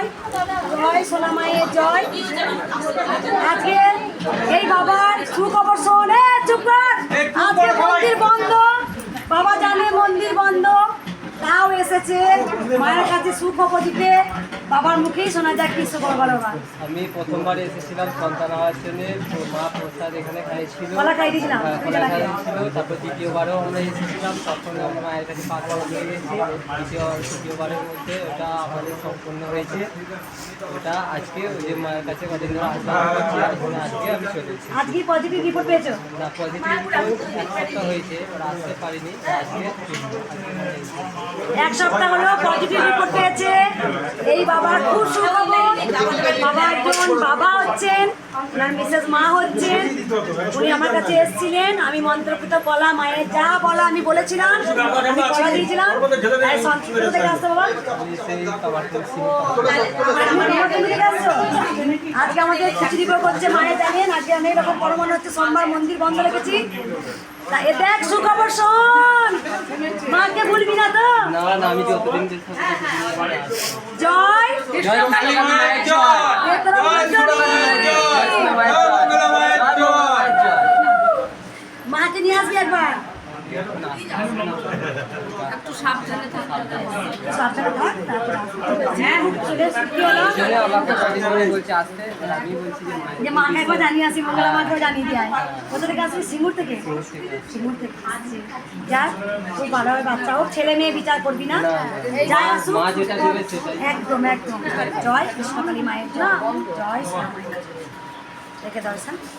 জয় জয় সোনা মায়ের জয়। আজকে এই বাবার সুখবর শোন এ, চুপ কর। আজকে মন্দির বন্ধ বাবা জানে মন্দির বন্ধ। এসেছে। মায়ের কাছে সুখবর দিতে বাবার মুখেই শোনা যায় কি সুখবর আমি প্রথমবার এসেছিলাম সন্তান হওয়ার জন্য তো মা প্রসাদ এখানে খাইছিল। কলা খাই দিয়েছিলাম হ্যাঁ, তারপর দ্বিতীয়বারও আমরা এসেছিলাম তখন আমরা মায়ের কাছে পাঁচবার হয়ে গেছি। দ্বিতীয় তৃতীয়বারের মধ্যে ওটা আমাদের সম্পূর্ণ হয়েছে। ওটা আজকে ওই যে মায়ের কাছে কদিন ধরে আসা করছি এখন আজকে আমি চলে আজকে পজিটিভ রিপোর্ট পেয়েছ? না পজিটিভ এক সপ্তাহ হয়েছে ওরা আসতে পারিনি আজকে এক সপ্তাহ হলো পজিটিভ রিপোর্ট পেয়েছে। এই বাবার খুব সুখবর। বাবা একজন বাবা হচ্ছেন, ওনার মিসেস মা হচ্ছেন। উনি আমার কাছে এসেছিলেন, আমি মন্ত্রপুত কলা, মায়ের যা বলা আমি বলেছিলাম, আমি কলা দিয়েছিলাম? আজকে আমাদের খিচুড়ি হচ্ছে মায়ের জানেন আজকে আমি এরকম পরমান হচ্ছে, সোমবার মন্দির বন্ধ রেখেছি। তা এ দেখ সুখবর শোন তো না না আমি যতদিন। জয় জয় কালী মায়ের জয়। নেত্র মাকে নিয়ে আসবি একবার। একটু সাবধানে। হ্যাঁ, যে মাকে একবার জানিয়ে আসি মঙ্গলা মাকেও জানিয়ে দিয়ে আয়। কোথা থেকে আসবি সিঙ্গুর থেকে? সিঙ্গুর থেকে। আসছি খুব ভালো বাচ্চা। হোক ছেলে মেয়ে বিচার করবি না? যাই আসুক। একদম একদম। জয় কৃষ্ণকালী মায়ের জয়। জয় রেখে দর্শন